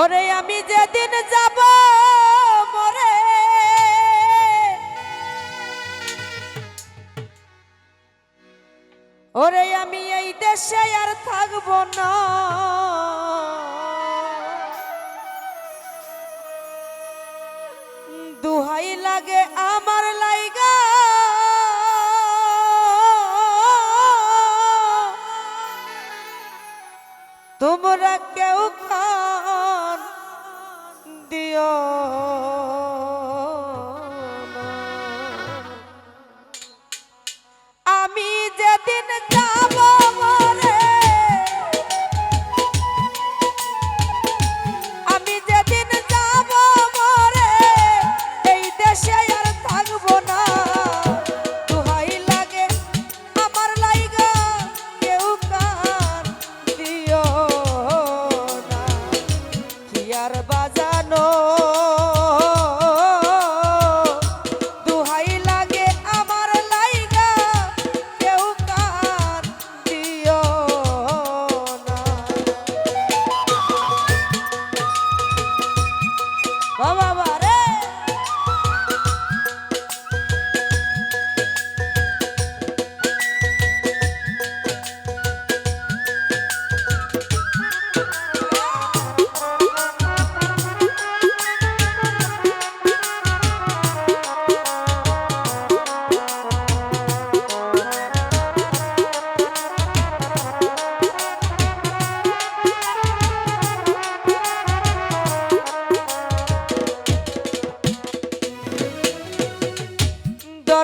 ওরে আমি যেদিন যাব মরে। ওরে আমি এই দেশে আর থাকব না। দুহাই লাগে আমার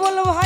বল ভাই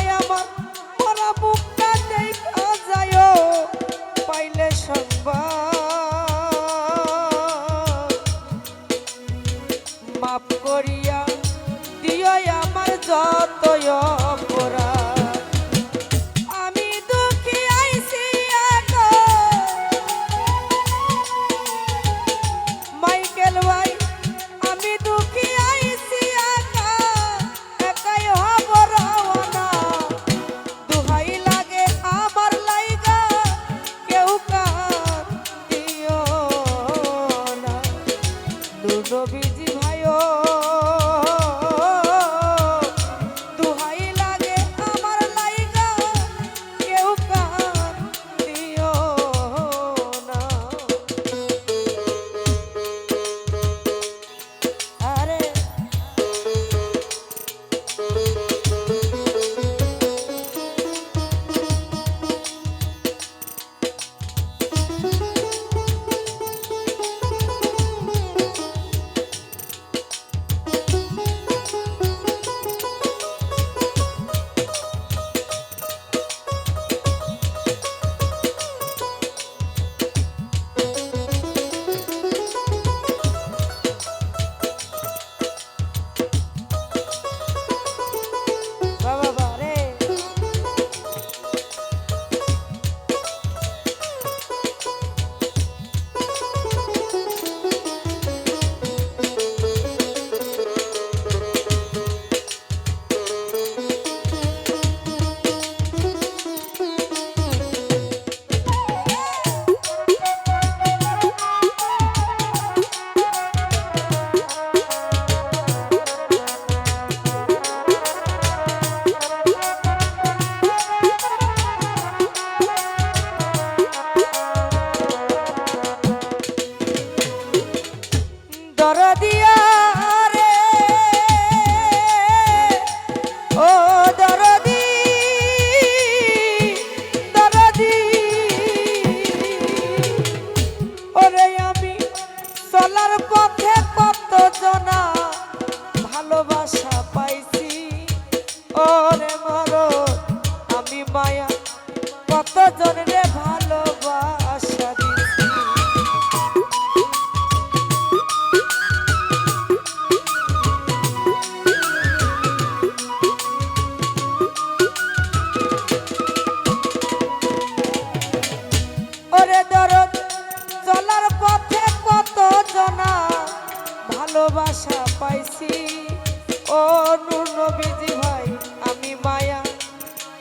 নবীজি ভাই আমি মায়া।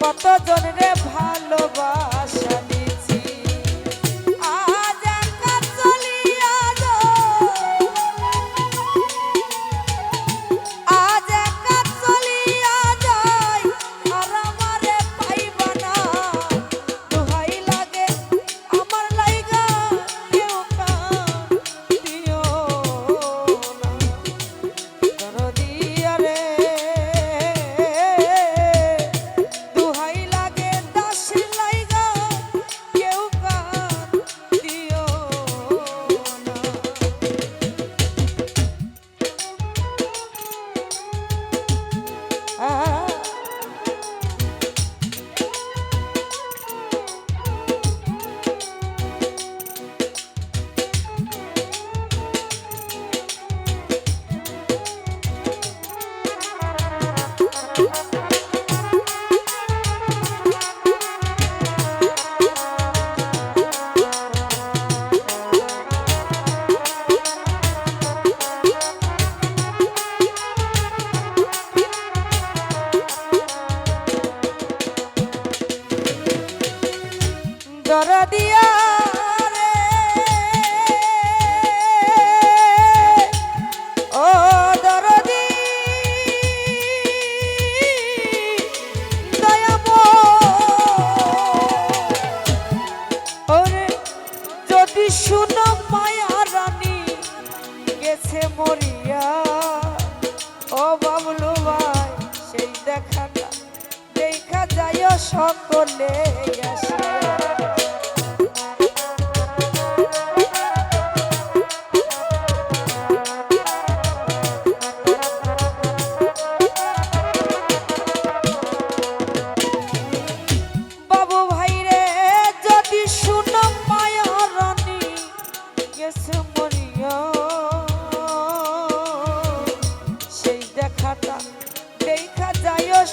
কতজনের জনরে ভালোবাসা?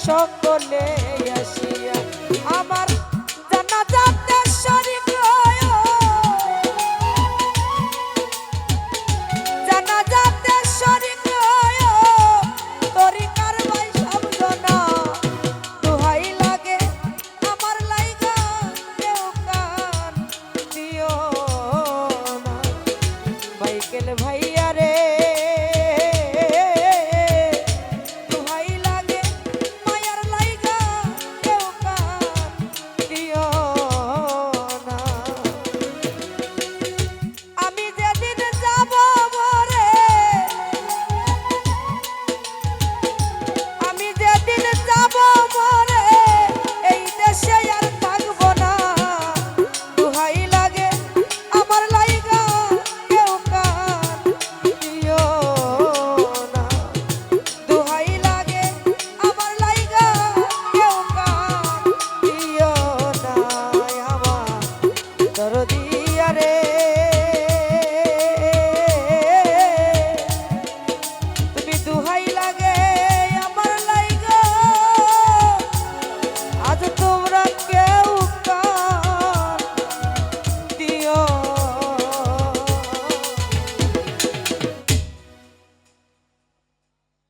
সকলে আসিয়া আমার দরদি